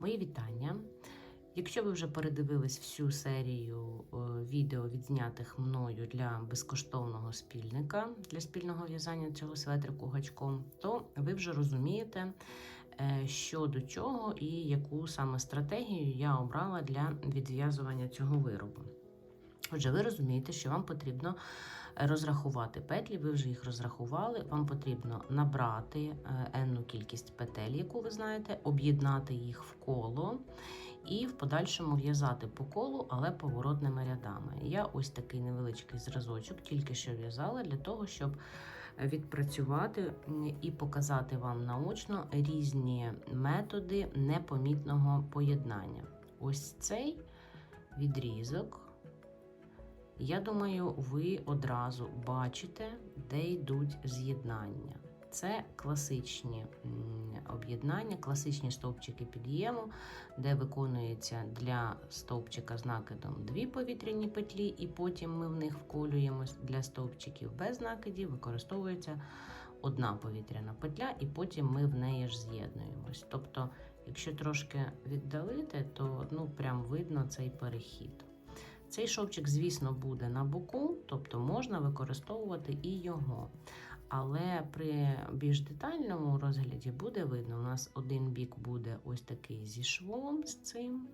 Мої вітання. Якщо ви вже передивились всю серію е, відео, відзнятих мною для безкоштовного спільника для спільного в'язання цього светрику гачком, то ви вже розумієте, е, що до чого і яку саме стратегію я обрала для відв'язування цього виробу. Отже, ви розумієте, що вам потрібно розрахувати петлі, ви вже їх розрахували. Вам потрібно набрати е, енну кількість петель, яку ви знаєте, об'єднати їх в коло і в подальшому в'язати по колу, але поворотними рядами. Я ось такий невеличкий зразочок, тільки що в'язала для того, щоб відпрацювати і показати вам наочно різні методи непомітного поєднання. Ось цей відрізок. Я думаю, ви одразу бачите, де йдуть з'єднання. Це класичні об'єднання, класичні стовпчики під'єму, де виконується для стовпчика з накидом дві повітряні петлі, і потім ми в них вколюємось. Для стовпчиків без накидів використовується одна повітряна петля, і потім ми в неї ж з'єднуємось. Тобто, якщо трошки віддалити, то ну прям видно цей перехід. Цей шовчик, звісно, буде на боку, тобто можна використовувати і його. Але при більш детальному розгляді буде видно, у нас один бік буде ось такий зі швом з цим,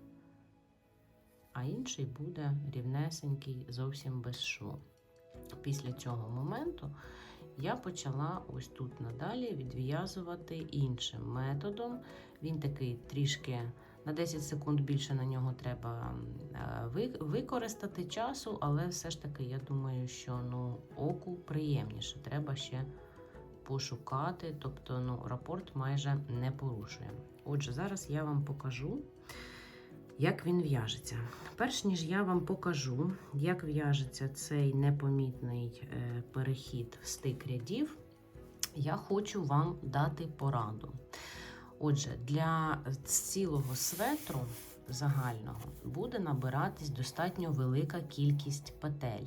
а інший буде рівнесенький, зовсім без шву. Після цього моменту я почала ось тут надалі відв'язувати іншим методом. Він такий трішки на 10 секунд більше на нього треба використати часу, але все ж таки, я думаю, що ну, оку приємніше. Треба ще пошукати, тобто ну, рапорт майже не порушує. Отже, зараз я вам покажу, як він в'яжеться. Перш ніж я вам покажу, як в'яжеться цей непомітний е, перехід в стик рядів, я хочу вам дати пораду. Отже, для цілого светру загального буде набиратись достатньо велика кількість петель.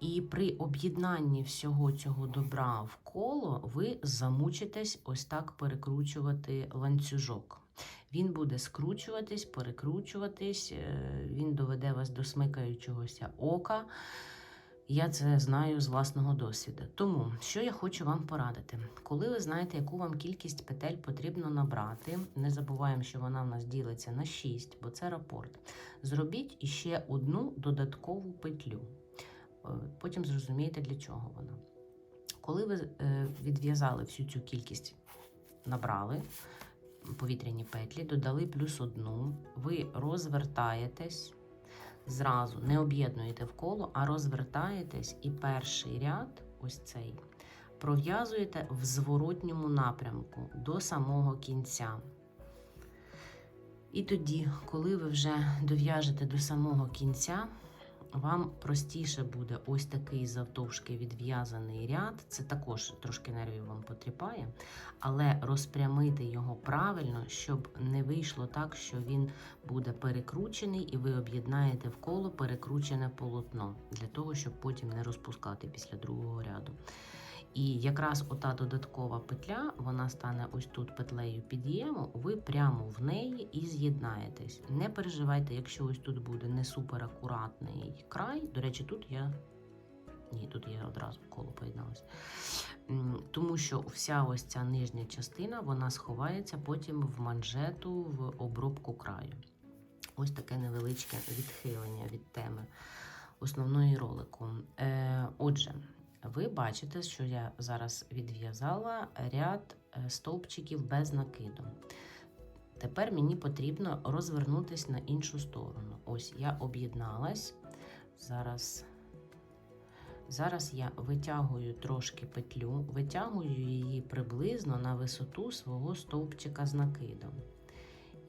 І при об'єднанні всього цього добра в коло ви замучитесь ось так перекручувати ланцюжок. Він буде скручуватись, перекручуватись, він доведе вас до смикаючогося ока. Я це знаю з власного досвіду. Тому, що я хочу вам порадити, коли ви знаєте, яку вам кількість петель потрібно набрати, не забуваємо, що вона в нас ділиться на 6, бо це рапорт. Зробіть іще одну додаткову петлю. Потім зрозумієте, для чого вона. Коли ви відв'язали всю цю кількість, набрали повітряні петлі, додали плюс одну, ви розвертаєтесь зразу не об'єднуєте в коло, а розвертаєтесь і перший ряд, ось цей, пров'язуєте в зворотньому напрямку до самого кінця. І тоді, коли ви вже дов'яжете до самого кінця, вам простіше буде ось такий завтовшки відв'язаний ряд. Це також трошки нервів вам потріпає, але розпрямити його правильно, щоб не вийшло так, що він буде перекручений, і ви об'єднаєте в коло перекручене полотно, для того, щоб потім не розпускати після другого ряду. І якраз ота додаткова петля, вона стане ось тут петлею під'єму, ви прямо в неї і з'єднаєтесь. Не переживайте, якщо ось тут буде не супер акуратний край. До речі, тут я. Ні, тут я одразу коло поєдналася. Тому що вся ось ця нижня частина вона сховається потім в манжету, в обробку краю. Ось таке невеличке відхилення від теми основної ролику. Е, Отже, ви бачите, що я зараз відв'язала ряд стовпчиків без накиду. Тепер мені потрібно розвернутися на іншу сторону. Ось я об'єдналась. Зараз зараз я витягую трошки петлю, витягую її приблизно на висоту свого стовпчика з накидом.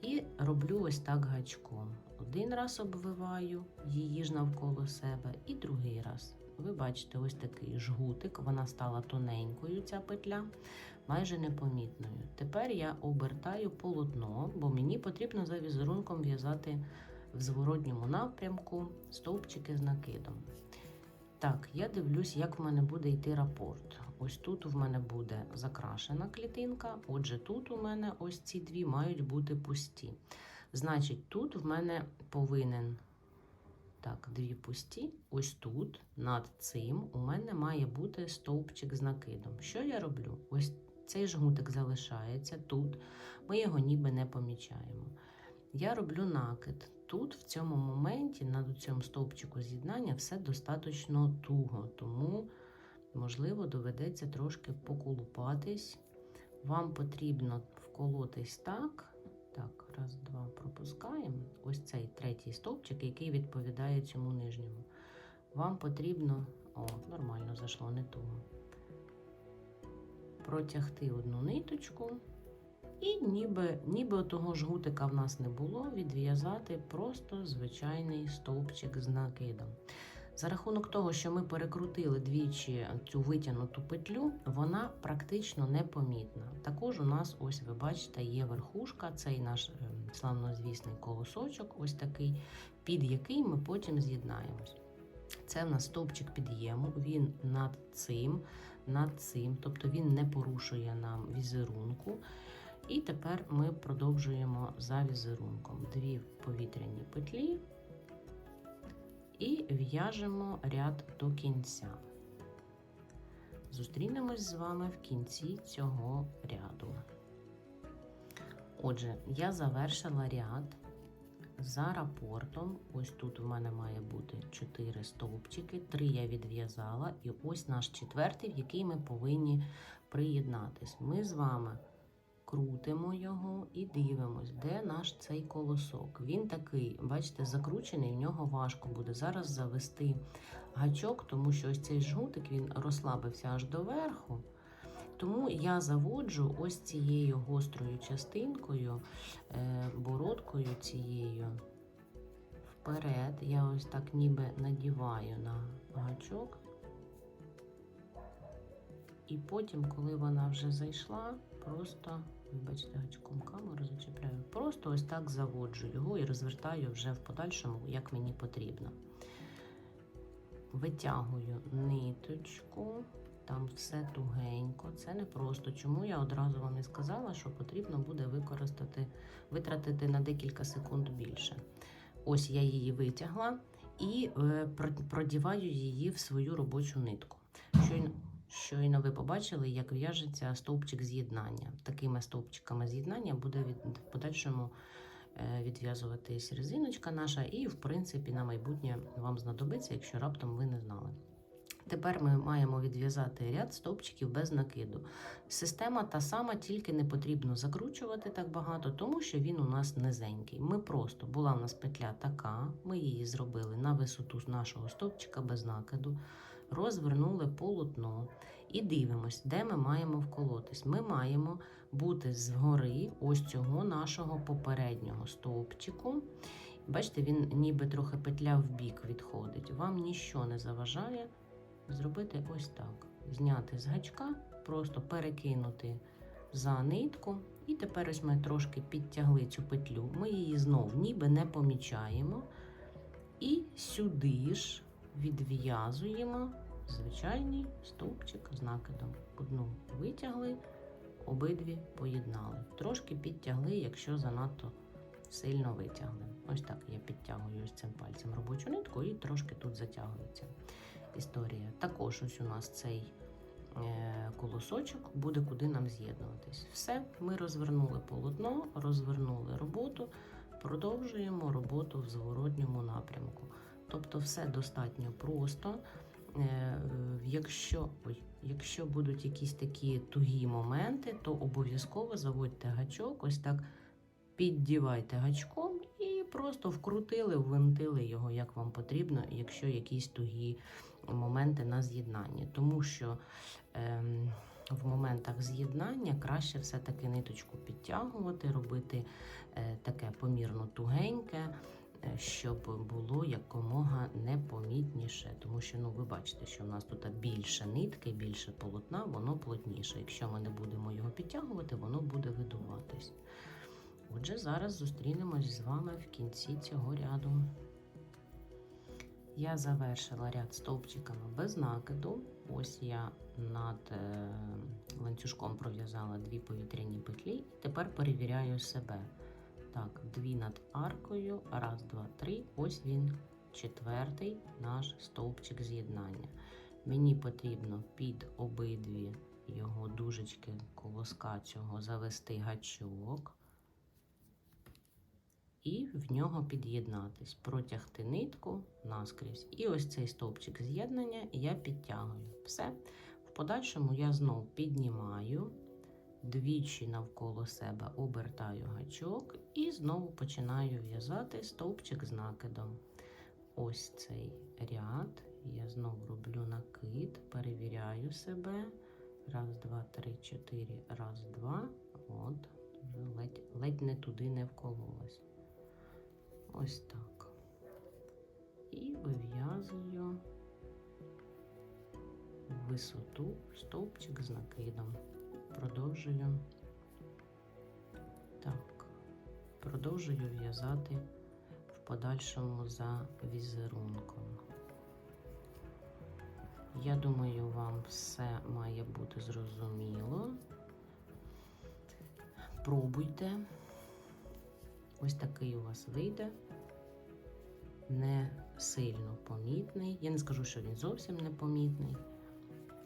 І роблю ось так гачком. Один раз обвиваю її ж навколо себе, і другий раз. Ви бачите, ось такий жгутик, вона стала тоненькою, ця петля, майже непомітною. Тепер я обертаю полотно, бо мені потрібно за візерунком в'язати в зворотньому напрямку стовпчики з накидом. Так, я дивлюсь, як в мене буде йти рапорт. ось тут в мене буде закрашена клітинка. Отже, тут у мене ось ці дві мають бути пусті. Значить, тут в мене повинен так, дві пусті. Ось тут, над цим, у мене має бути стовпчик з накидом. Що я роблю? Ось цей жгутик залишається тут. Ми його ніби не помічаємо. Я роблю накид. Тут, в цьому моменті, над цьому стовпчику з'єднання, все достатньо туго, тому, можливо, доведеться трошки поколупатись. Вам потрібно вколотись так. Так, раз, два, пропускаємо. Ось цей третій стовпчик, який відповідає цьому нижньому. Вам потрібно, о, нормально зайшло, не туго. Протягти одну ниточку. І ніби, ніби того жгутика в нас не було, відв'язати просто звичайний стовпчик з накидом. За рахунок того, що ми перекрутили двічі цю витягнуту петлю, вона практично непомітна. Також у нас, ось ви бачите, є верхушка, цей наш е, славнозвісний колосочок, ось такий, під який ми потім з'єднаємось. Це в нас стовпчик під'єму, він над цим, над цим, тобто він не порушує нам візерунку. І тепер ми продовжуємо за візерунком дві повітряні петлі і в'яжемо ряд до кінця. Зустрінемось з вами в кінці цього ряду. Отже, я завершила ряд за рапортом. Ось тут у мене має бути 4 стовпчики, 3 я відв'язала, і ось наш четвертий, в який ми повинні приєднатись. Ми з вами крутимо його і дивимось, де наш цей колосок. Він такий, бачите, закручений, в нього важко буде зараз завести гачок, тому що ось цей жгутик він розслабився аж до верху. Тому я заводжу ось цією гострою частинкою, е, бородкою цією вперед. Я ось так ніби надіваю на гачок. І потім, коли вона вже зайшла, просто, бачите, гачком камеру зачепляю, просто ось так заводжу його і розвертаю вже в подальшому, як мені потрібно. Витягую ниточку, там все тугенько. Це не просто. Чому я одразу вам і сказала, що потрібно буде використати, витратити на декілька секунд більше. Ось я її витягла і е, продіваю її в свою робочу нитку. Щойно, щойно ви побачили, як в'яжеться стовпчик з'єднання. Такими стовпчиками з'єднання буде від, в подальшому е, відв'язуватись резиночка наша, і, в принципі, на майбутнє вам знадобиться, якщо раптом ви не знали. Тепер ми маємо відв'язати ряд стовпчиків без накиду. Система та сама, тільки не потрібно закручувати так багато, тому що він у нас низенький. Ми просто була в нас петля така, ми її зробили на висоту нашого стовпчика без накиду, розвернули полотно і дивимось, де ми маємо вколотись. Ми маємо бути згори ось цього нашого попереднього стовпчику. Бачите, він ніби трохи петля в бік відходить. Вам нічого не заважає зробити ось так: зняти з гачка, просто перекинути за нитку. І тепер ось ми трошки підтягли цю петлю. Ми її знов ніби не помічаємо. І сюди ж відв'язуємо звичайний стовпчик з накидом. Одну витягли, обидві поєднали. Трошки підтягли, якщо занадто сильно витягли. Ось так я підтягую ось цим пальцем робочу нитку і трошки тут затягується історія. Також ось у нас цей е, колосочок буде куди нам з'єднуватись. Все, ми розвернули полотно, розвернули роботу, продовжуємо роботу в зворотньому напрямку. Тобто, все достатньо просто. Е, Якщо ой, якщо будуть якісь такі тугі моменти, то обов'язково заводьте гачок, ось так піддівайте гачком і просто вкрутили, ввинтили його, як вам потрібно, якщо якісь тугі моменти на з'єднанні. Тому що ем, в моментах з'єднання краще все-таки ниточку підтягувати, робити е, таке помірно тугеньке. Е, Щоб було якомога непомітніше, тому що ну ви бачите, що в нас тут більше нитки, більше полотна, воно плотніше. Якщо ми не будемо його підтягувати, воно буде видуватись. Отже, зараз зустрінемось з вами в кінці цього ряду. Я завершила ряд стовпчиками без накиду. Ось я над е, ланцюжком пров'язала дві повітряні петлі і тепер перевіряю себе. Так, дві над аркою, раз, два, три. Ось він, четвертий наш стовпчик з'єднання. Мені потрібно під обидві його дужечки колоска цього завести гачок і в нього під'єднатись, протягти нитку наскрізь. І ось цей стовпчик з'єднання я підтягую. Все. В подальшому я знов піднімаю, двічі навколо себе обертаю гачок і знову починаю в'язати стовпчик з накидом. Ось цей ряд. Я знову роблю накид, перевіряю себе. Раз, два, три, чотири, раз, два. От, вже ледь, ледь не туди не вкололась. Ось так. І вив'язую висоту стовпчик з накидом. Продовжую. Так, продовжую в'язати в подальшому за візерунком. Я думаю, вам все має бути зрозуміло. Пробуйте. Ось такий у вас вийде. Не сильно помітний. Я не скажу, що він зовсім не помітний,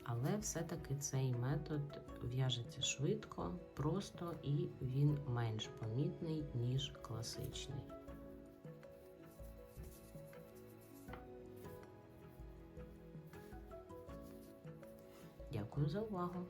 але все-таки цей метод в'яжеться швидко, просто і він менш помітний, ніж класичний. Дякую за увагу!